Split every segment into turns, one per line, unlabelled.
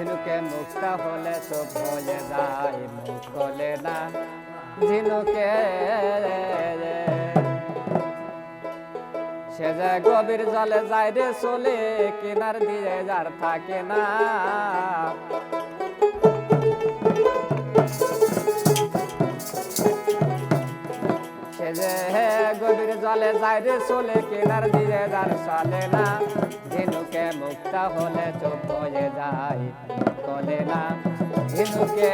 ঝিনুকে মুক্ত হলে তো ভয়ে যায় মুখ খোলে না। ঝিনুকে, সে যে গভীর জলে যায় রে চলে, কিনার দিয়ে যার থাকে না। সে যে গভীর জলে যায় রে চলে, কিনার দিয়ে যার চলে না। ঝিনুকে মুক্ত হলে চুপ হয়ে যায় কলে না ঝিনুকে।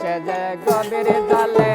সে যে গভীর জলে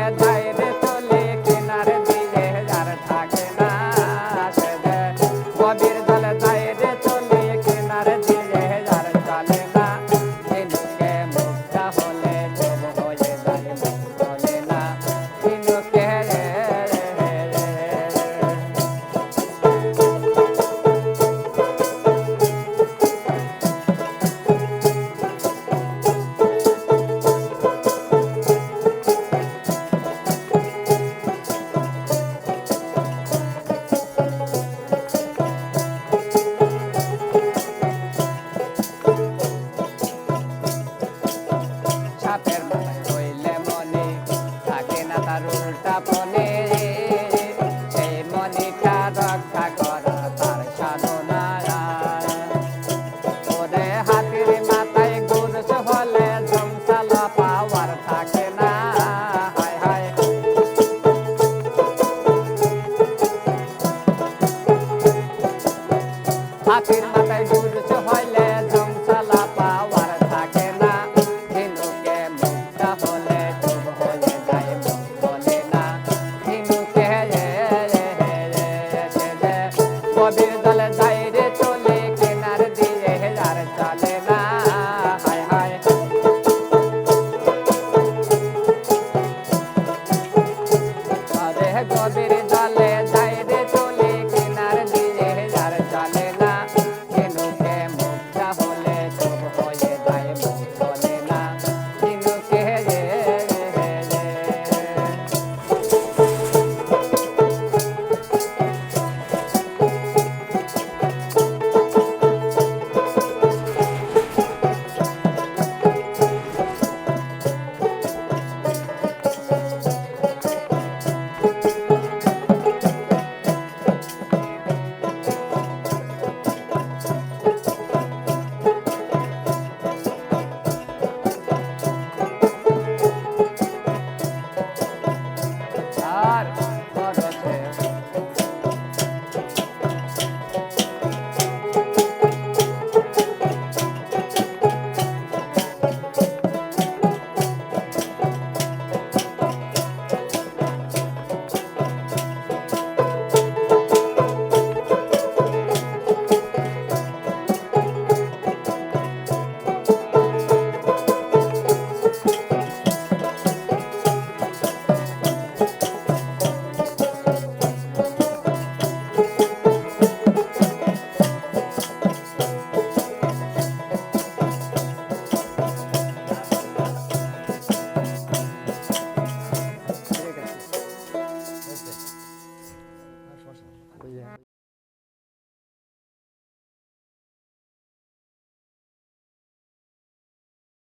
জগদের 不一